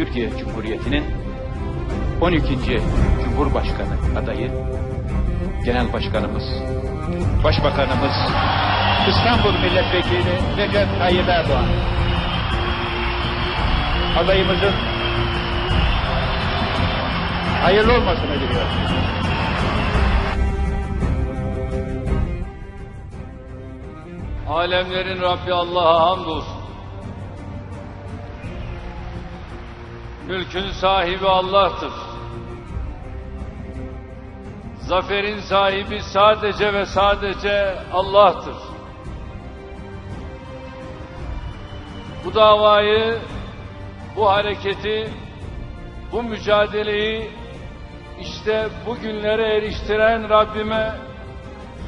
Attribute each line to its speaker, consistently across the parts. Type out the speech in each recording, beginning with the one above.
Speaker 1: Türkiye Cumhuriyeti'nin 12. Cumhurbaşkanı adayı, Genel Başkanımız, Başbakanımız, İstanbul Milletvekili Recep Tayyip Erdoğan. Adayımızın hayırlı olmasını diliyorum.
Speaker 2: Alemlerin Rabbi Allah'a hamdolsun. Mülkün sahibi Allah'tır. Zaferin sahibi sadece ve sadece Allah'tır. Bu davayı, bu hareketi, bu mücadeleyi işte bugünlere eriştiren Rabbime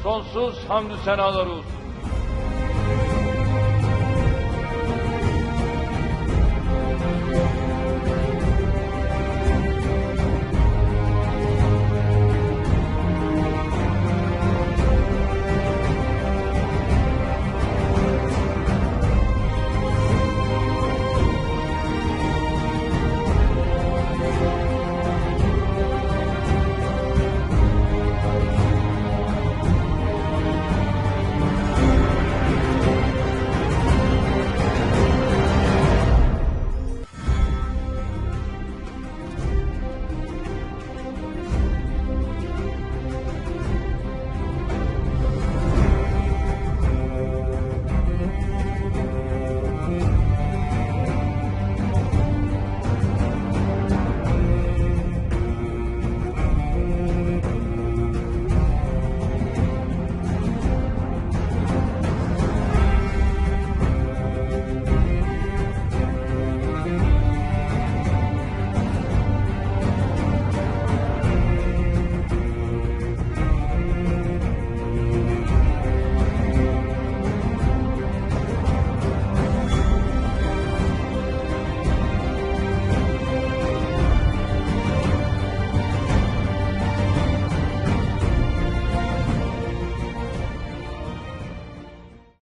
Speaker 2: sonsuz hamdü senalar olsun.